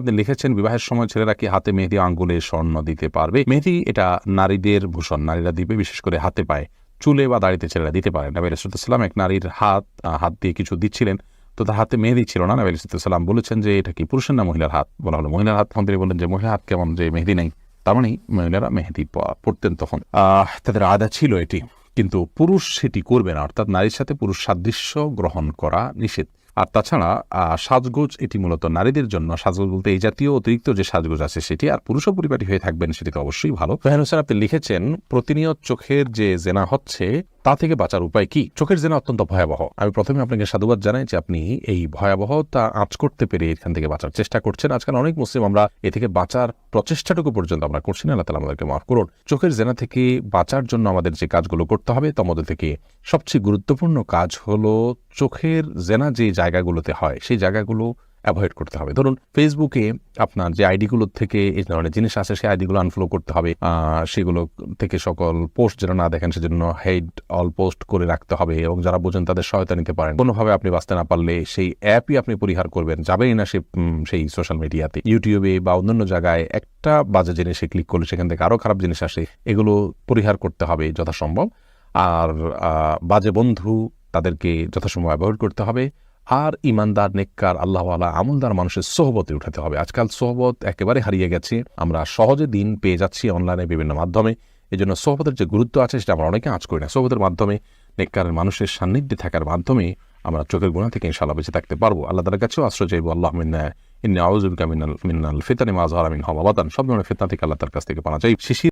আপনি লিখেছেন, বিবাহের সময় ছেলেরা কি হাতে মেহেদি, আঙ্গুলে স্বর্ণ দিতে পারবে? মেহেদি এটা নারীদের ভূষণ, নারীরা দিবে, বিশেষ করে হাতে পায়। চুলে বা দাড়িতে ছেলেরা দিতে পারে নবী রসুলাম এক নারীর হাত হাত দিয়ে কিছু দিচ্ছিলেন। তো তার হাতে মেহেদি ছিল না। নবী রসুলাম বলেছেন যে, এটা কি পুরুষের না মহিলার হাত? বলা হলো, মহিলার হাত। তখন তিনি বললেন যে, মহিলার হাত কেমন যে মেহেদি নেই, তার মানে মহিলারা মেহেদি পড়তেন তখন। তাদের আদা ছিল এটি, কিন্তু পুরুষ সেটি করবে না। অর্থাৎ নারীর সাথে পুরুষ সাদৃশ্য গ্রহণ করা নিষেধ। আর তাছাড়া সাজগোজ এটি মূলত নারীদের জন্য। সাজগোজ বলতে এই জাতীয় অতিরিক্ত যে সাজগোজ আছে সেটি আর পুরুষও পরিপাটি হয়ে থাকবেন সেটি তো অবশ্যই ভালো। ফাহিন হোসেন আপনি লিখেছেন, প্রতিনিয়ত চোখের যে জেনা হচ্ছে তা থেকে বাঁচার উপায় কি? চোখের জেনা অত্যন্ত ভয়াবহ। আমি প্রথমে আপনাকে সাধুবাদ জানাই যে আপনি এই ভয়াবহতা আঁচ করতে পেরে এখান থেকে বাঁচার চেষ্টা করছেন। আজকাল অনেক মুসলিম আমরা এ থেকে বাঁচার প্রচেষ্টাটুকু পর্যন্ত আমরা করছি না। আল্লাহ আমাদেরকে মাফ করুন। চোখের জেনা থেকে বাঁচার জন্য আমাদের যে কাজগুলো করতে হবে, তার মধ্যে থেকে সবচেয়ে গুরুত্বপূর্ণ কাজ হলো চোখের জেনা যে জায়গাগুলোতে হয়, সেই জায়গাগুলো অ্যাভয়েড করতে হবে। ধরুন ফেসবুকে আপনার যে আইডিগুলোর থেকে এই ধরনের জিনিস আসে, সেই আইডিগুলো আনফলো করতে হবে। সেগুলো থেকে সকল পোস্ট যেন না দেখেন, সেজন্য হেড অল পোস্ট করে রাখতে হবে এবং যারা বোঝেন তাদের সহায়তা নিতে পারেন। কোনোভাবে আপনি বাঁচতে না পারলে সেই অ্যাপই আপনি পরিহার করবেন। যাবেই না সে সেই সোশ্যাল মিডিয়াতে ইউটিউবে বা অন্যান্য জায়গায় একটা বাজে জিনিসে ক্লিক করলে সেখান থেকে আরও খারাপ জিনিস আসে, এগুলো পরিহার করতে হবে যথাসম্ভব। আর বাজে বন্ধু তাদেরকে যথাসম্ভব অ্যাভয়েড করতে হবে। আর ইমানদার, নেককার, আল্লাহওয়ালা, আমলদার মানুষের সোহবতে উঠাতে হবে। আজকাল সোহবত একেবারে হারিয়ে গেছে। আমরা সহজে দিন পেয়ে যাচ্ছি অনলাইনে বিভিন্ন মাধ্যমে। এই জন্য সোহবতের যে গুরুত্ব আছে, সেটা আমরা অনেকে আঁচ করি না। সোহবতের মাধ্যমে নেককারের মানুষের সান্নিধ্যে থাকার মাধ্যমে আমরা চোখের গুণা থেকে ইনশাল্লাহ বেঁচে থাকতে পারব। আল্লাহ তালার কাছেও আশ্রয় চাইব। আল্লাহ মিন্না, ইন্না আউজুবিকা মিনাল মিনাল ফিতানি মাজহারা মিন হওয়া সব ধরনের ফিতনা থেকে আল্লাহ তার কাছ থেকে পানা চাই। শিশির